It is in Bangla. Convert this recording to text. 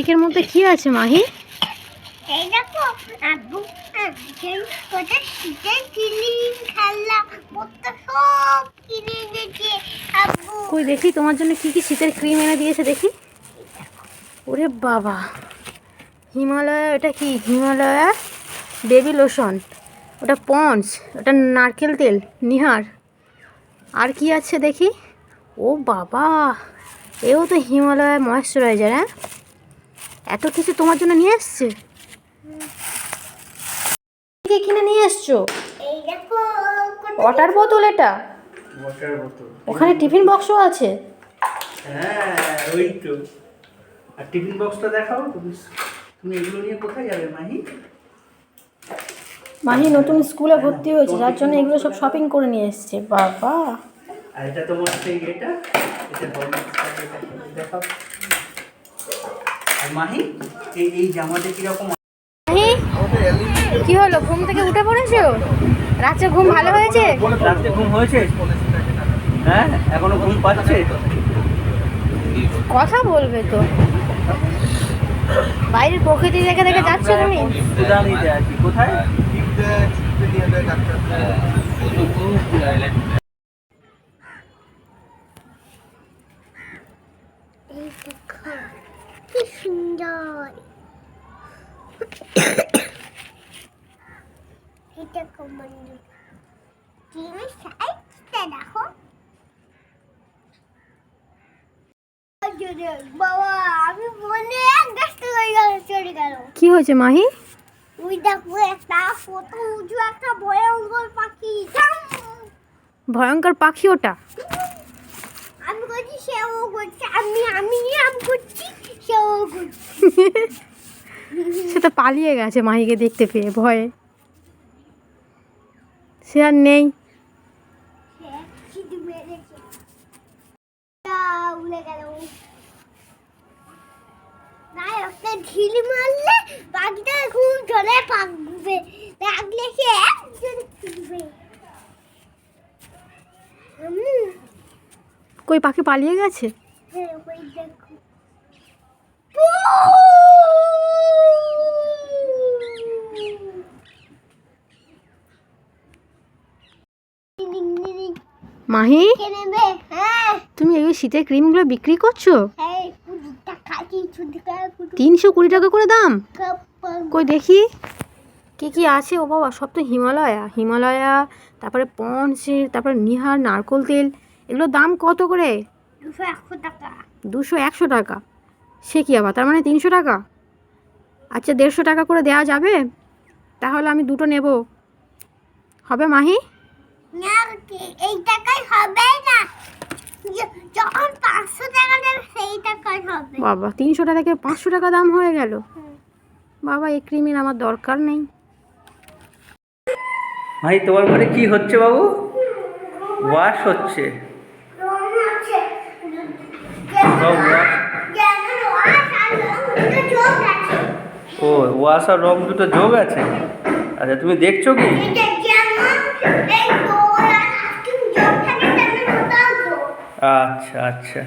কেকের মধ্যে কি আছে মাহি? এই দেখো আব্বু আজকে কত শীতের ক্রিম খেলনা কত সব কিনে এনেছে আব্বু। কই দেখি তোমার জন্য কি কি শীতের ক্রিম এনে দিয়েছে দেখি। ওরে বাবা। হিমালয়া এটা কি? Himalaya baby lotion. ওটা পন্স ওটা নারকেল তেল নিহার। আর কি আছে দেখি? ও বাবা এও তো হিমালয়া ময়েশ্চারাইজার হ্যাঁ? এত কিছু তোমার জন্য নিয়ে এসছে? কি কিনে নিয়ে এসছো? এই দেখো কত ওয়াটার বোতল এটা? ওখানে টিফিন বক্সও আছে। হ্যাঁ ওই তো। আর টিফিন বক্সটা দেখাও তুমি তুমি এগুলো নিয়ে কোথায় যাবে মাহি? মাহি নতুন স্কুলে ভর্তি হয়েছে যার জন্য এগুলো সব শপিং করে নিয়ে এসছে বাবা। আর এটা তোমার সেই এটা? এটা। দেখাও। আর মাহি এই এই জামাটা কীরকম? মাহি কি হলো? ঘুম থেকে উঠে পড়েছো? রাতে ঘুম ভালো হয়েছে? রাত্রে ঘুম হয়েছে? হ্যাঁ এখনও ঘুম পাচ্ছে? কথা বলবে তো। বাইরের প্রকৃতি দেখে দেখে যাচ্ছ তুমি? কোথায়? এই দেখো কি সুন্দর দেখো বন্ধু টিভি সাইজটা দেখো। বাবা আমি বলে এক গাছটা গেল চলে গেল। কি হয়েছে মাহি? ওই দেখো একটা কত উঁচু একটা ভয়ঙ্কর পাখি! ভয়ঙ্কর পাখি ওটা? আমি করছি সেও করছে আমি আমি আমি করছে। সে তো পালিয়ে গেছে মাহিকে দেখতে পেয়ে ভয়ে। সে আর নেই। ঢিল মারলে পাখিটা খুব জোরে পাকবে। লাগলে সে কই পাখি পালিয়ে গেছে হ্যাঁ ওই দেখো মাহি? হ্যাঁ। তুমি এই শীতের ক্রিমগুলো বিক্রি করছ? তিনশো কুড়ি টাকা করে দাম? কই দেখি। কি কি আছে ও বাবা? সব তো হিমালয়া। হিমালয়া তারপরে পন্সের তারপরে নিহার নারকোল তেল। এগুলোর দাম কত করে? দুশো একশো টাকা। সে কি আবার? তার মানে তিনশো টাকা? আচ্ছা দেড়শো টাকা করে দেওয়া যাবে? তাহলে আমি দুটো নেব। হবে মাহি? এই টাকায় হবে না। য- যখন পাঁচশো টাকা দেবে সেই টাকায় হবে। বাবা তিনশো টাকা থেকে পাঁচশো টাকা দাম হয়ে গেল। বাবা এই ক্রিমের আমার দরকার নেই। ভাই তোমার ঘরে কি হচ্ছে বাবু? ওয়াশ হচ্ছে। ও ওয়াশ আর রং দুটো যোগ আছে? আচ্ছা তুমি দেখছ কি? আচ্ছা আচ্ছা।